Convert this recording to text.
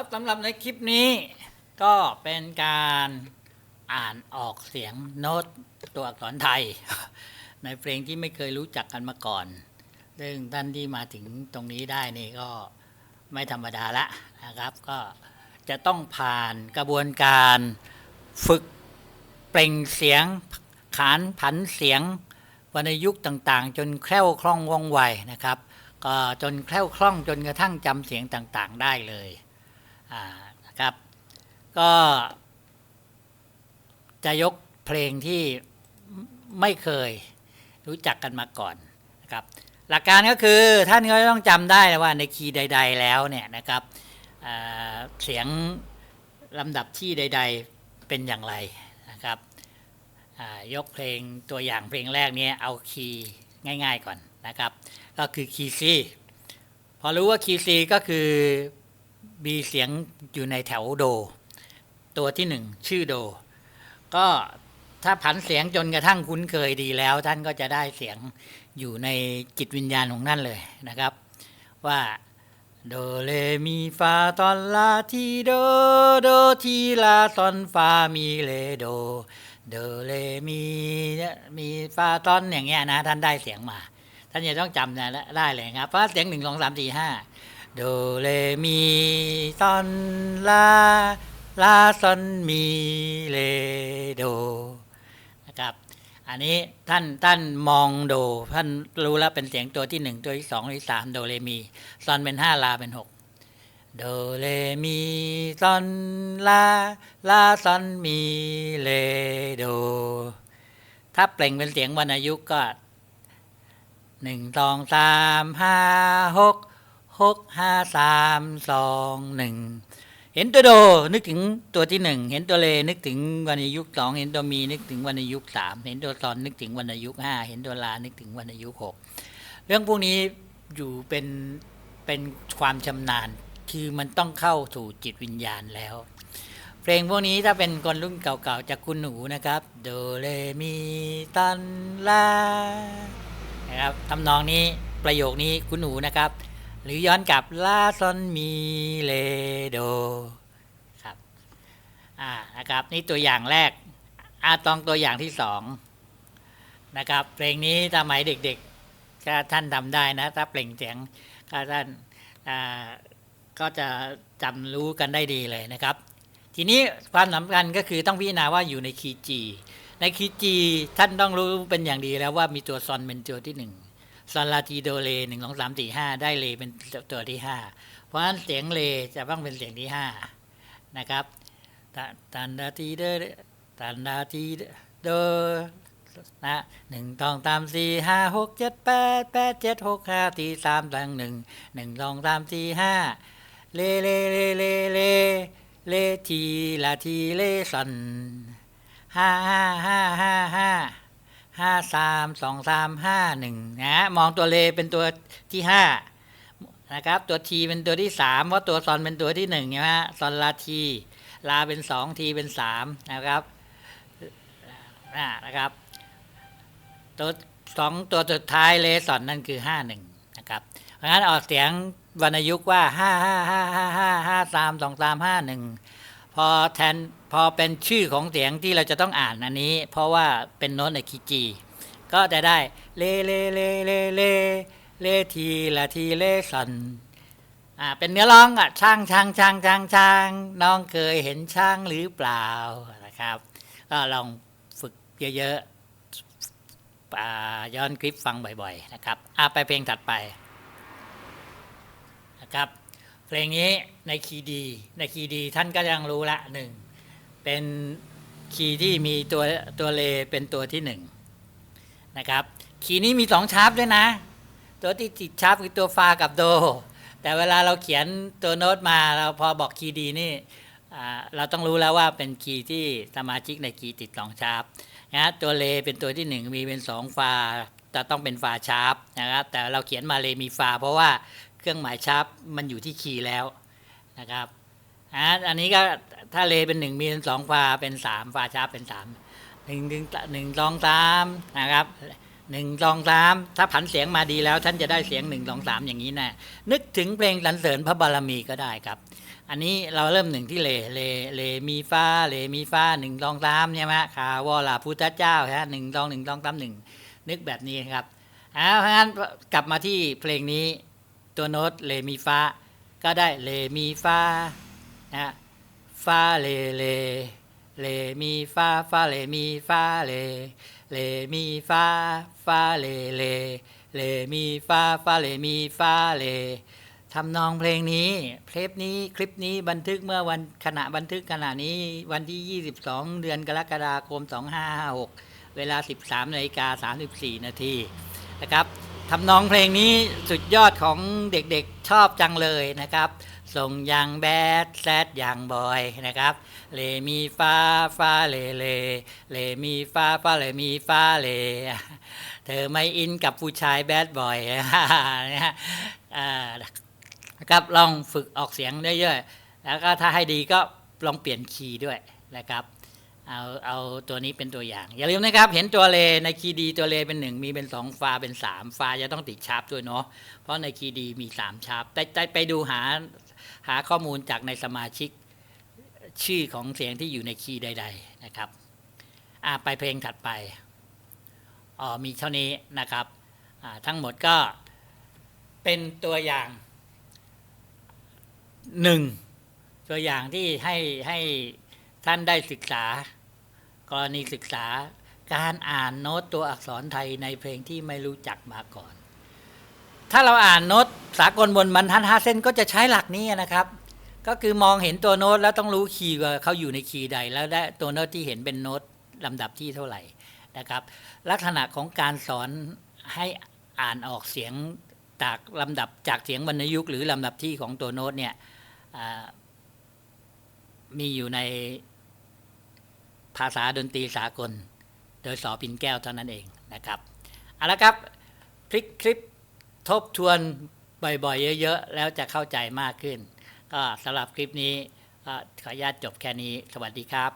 ครับสำหรับในคลิปนี้ก็เป็นการอ่านออกเสียงโน้ตตัวอักษรไทย ในเพลงที่ไม่เคยรู้จักกันมาก่อน ซึ่งท่านที่มาถึงตรงนี้ได้นี่ก็ไม่ธรรมดาละนะครับ ก็จะต้องผ่านกระบวนการฝึกเปล่งเสียงขานผันเสียงวรรณยุกต์ต่างๆ จนแคล่วคล่องว่องไวนะครับ ก็จนแคล่วคล่องจนกระทั่งจำเสียงต่างๆ ได้เลย นะครับ ก็จะยกเพลงที่ไม่เคยรู้จักกันมาก่อนนะครับ หลักการก็คือท่านก็ต้องจำได้ว่าในคีย์ใด ๆ แล้วเนี่ยนะครับเสียงลำดับที่ใด ๆเป็นอย่างไรนะครับยกเพลงตัวอย่างเพลงแรกนี้เอาคีย์ง่าย ๆก่อนนะครับ ก็คือคีย์ซีพอรู้ว่าคีย์ซีก็คือ มีเสียงอยู่ในแถวโด ตัวที่หนึ่งชื่อโด ก็ถ้าผันเสียงจนกระทั่งคุ้นเคยดีแล้ว ท่านก็จะได้เสียงอยู่ในจิตวิญญาณของท่านเลยนะครับ ว่าโดเลมีฟาตอนลาทีโดโดทีลาตอนฟามีเลโดโดเลมีมีฟาตอนอย่างเงี้ยนะท่านได้เสียงมา ท่านจะต้องจำนะได้เลยครับเพราะเสียงหนึ่งสองสามสี่ห้า โดเลมีตอนลาลาซอนมีเลโดนะครับ อันนี้ท่านท่านมองโดท่านรู้แล้วเป็นเสียงตัวที่หนึ่งตัวที่สองตัวที่สามโดเลมีซอนเป็นห้าลาเป็นหกโดเลมีซอนลาลาซอนมีเลโด ถ้าเปล่งเป็นเสียงวรรณยุกต์ก็หนึ่งสองสามห้าหก หกห้าสามสองหนึ่งเห็นตัวโดนึกถึงตัวที่หนึ่งเห็นตัวเลนึกถึงวรรณยุกสองเห็นตัวมีนึกถึงวรรณยุกสามเห็นตัวซอนนึกถึงวรรณยุกห้าเห็นตัวลานึกถึงวรรณยุกหกเรื่องพวกนี้อยู่เป็นเป็นความชำนาญคือมันต้องเข้าสู่จิตวิญญาณแล้ว เพลงพวกนี้ถ้าเป็นคนรุ่นเก่าๆจากคุณหนูนะครับโดเรมีตอนลานะครับทำนองนี้ประโยคนี้คุณหนูนะครับ หรือย้อนกลับลาซอนมีเลโดครับอ่านะครับนี่ตัวอย่างแรกอาตองตัวอย่างที่สองนะครับ เพลงนี้สมัยเด็กๆก็ท่านทำได้นะ ถ้าเปล่งเสียงก็ท่านอ่าก็จะจำรู้กันได้ดีเลยนะครับ ทีนี้ความสำคัญก็คือต้องพิจารณาว่าอยู่ในคีจีในคีจีท่านต้องรู้เป็นอย่างดีแล้วว่ามีตัวซอนเป็นตัวที่หนึ่ง ซอนลาทีโดเลหนึ่งสองสามสี่ห้าได้เลเป็นตัวที่ห้าเพราะฉะนั้นเสียงเลจะต้องเป็นเสียงที่ห้านะครับตันดาทีเดตันดาทีเดนะหนึ่งสองสามสี่ห้าหกเจ็ดแปดแปดเจ็ดหกห้าสี่สามตังหนึ่งหนึ่งสองสามสี่ห้าเลเลเลเลเลเลทีลาทีเลซอนห้าห้าห้าห้าห้า ห้าสามสองสามห้าหนึ่งนะมองตัวเลเป็นตัวที่ห้านะครับตัวทีเป็นตัวที่สามเพราะตัวซอนเป็นตัวที่หนึ่งใช่ไหมฮะซอนลาทีลาเป็นสองทีเป็นสามนะครับอ่านะครับตัวสองตัวสุดท้ายเลสอนนั่นคือห้าหนึ่งนะครับเพราะฉะนั้นออกเสียงวรรณยุกต์ว่าห้าห้าห้าห้าห้าห้าสามสองสามห้าหนึ่ง พอแทนพอเป็นชื่อของเสียงที่เราจะต้องอ่านอันนี้ เพราะว่าเป็นโน้ตในคีจีก็จะได้เลเลเลเลเลเลทีละทีเลสันอ่าเป็นเนื้อร้องอะช่างช่างช่างช่างช่างน้องเคยเห็นช่างหรือเปล่านะครับก็ลองฝึกเยอะๆย้อนคลิปฟังบ่อย ๆ นะครับอ่าไปเพลงถัดไปนะครับ เพลงนี้ในคีย์ดีในคีย์ดีท่านก็ยังรู้ละหนึ่งเป็นคีย์ที่มีตัวตัวเลเป็นตัวที่หนึ่งนะครับคีย์นี้มีสองชาร์ปด้วยนะ ตัวที่ติดชาร์ปคือตัวฟากับโด แต่เวลาเราเขียนตัวโน้ตมาเราพอบอกคีย์ดีนี่เราต้องรู้แล้วว่าเป็นคีย์ที่สมาชิกในคีย์ติดสองชาร์ปนะตัวเลเป็นตัวที่หนึ่งมีเป็นสองฟาจะต้องเป็นฟาชาร์ปนะครับแต่เราเขียนมาเลมีฟา เพราะว่า เครื่องหมายชาร์ปมันอยู่ที่คีย์แล้วนะครับอ่าอันนี้ก็ถ้าเลเป็นหนึ่งมีเป็นสองฟาเป็นสามฟาชาร์ปเป็นสามหนึ่งหนึ่งหนึ่งสองสามนะครับหนึ่งสองสามถ้าผันเสียงมาดีแล้ว ท่านจะได้เสียงหนึ่งสองสามอย่างนี้น่นึกถึงเพลงสรรเสริญพระบารมีก็ได้ครับ อันนี้เราเริ่มหนึ่งที่เลเลเลมีฟ้าเลมีฟ้าหนึ่งสองสามใช่ไหมคาวอลาพุทธเจ้าฮะหนึ่งสองหนึ่งสองสามหนึ่งนึกแบบนี้ครับอ่าเพราะงั้นกลับมาที่เพลงนี้ ตัวโน้ตเลมีฟ้า ก็ได้เลมีฟ้านะฟ้าเลเลเลมีฟ้าฟ้าเลมีฟ้าเลเลมีฟ้าฟ้าเลเลเลมีฟ้าฟ้าเลมีฟ้าเลทำนองเพลงนี้เพลปนี้คลิปนี้บันทึกเมื่อวันขณะบันทึกขณะนี้วันที่ 22 เดือนกรกฎาคม 2556 เวลา 13นาฬิกา34 นาทีนะครับ ทำนองเพลงนี้สุดยอดของเด็กๆชอบจังเลยนะครับส่งอย่างแบดแซดอย่างบอยนะครับ เลมีฟ้าฟ้าเลเล เลมีฟ้าฟ้าเลมีฟ้าเล เธอไม่อินกับผู้ชายแบดบอยนะฮะนะครับลองฝึกออกเสียงเยอะๆแล้วก็ถ้าให้ดีก็ลองเปลี่ยนคีย์ด้วยนะครับ เอาเอาตัวนี้เป็นตัวอย่าง อย่าลืมนะครับ เห็นตัวเลในคีดีตัวเลเป็นหนึ่งมีเป็นสองฟาเป็นสามฟาจะต้องติดชาร์ปด้วยเนาะเพราะในคีดีมีสามชาร์ปแต่แต่ไปดูหาหาข้อมูลจากในสมาชิกชื่อของเสียงที่อยู่ในคีย์ใด ๆนะครับอ่าไปเพลงถัดไปอ๋อมีเท่านี้นะครับอ่าทั้งหมดก็เป็นตัวอย่างหนึ่งตัวอย่างที่ให้ให้ท่านได้ศึกษา กรณีศึกษาการอ่านโน้ตตัวอักษรไทยในเพลงที่ไม่รู้จักมาก่อน ถ้าเราอ่านโน้ตสากลบนบรรทัดห้าเส้นก็จะใช้หลักนี้นะครับ ก็คือมองเห็นตัวโน้ตแล้วต้องรู้คีย์ว่าเขาอยู่ในคีย์ใด แล้วได้ตัวโน้ตที่เห็นเป็นโน้ตลำดับที่เท่าไหร่นะครับ ลักษณะของการสอนให้อ่านออกเสียงจากลำดับจากเสียงวรรณยุกต์หรือลำดับที่ของตัวโน้ตเนี่ยมีอยู่ใน ภาษาดนตรีสากล โดยสอปินแก้วเท่านั้นเองนะครับเอาละครับพลิกคลิปทบทวนบ่อยๆ เยอะๆ แล้วจะเข้าใจมากขึ้น ก็สำหรับคลิปนี้ก็ขออนุญาตจบแค่นี้ สวัสดีครับ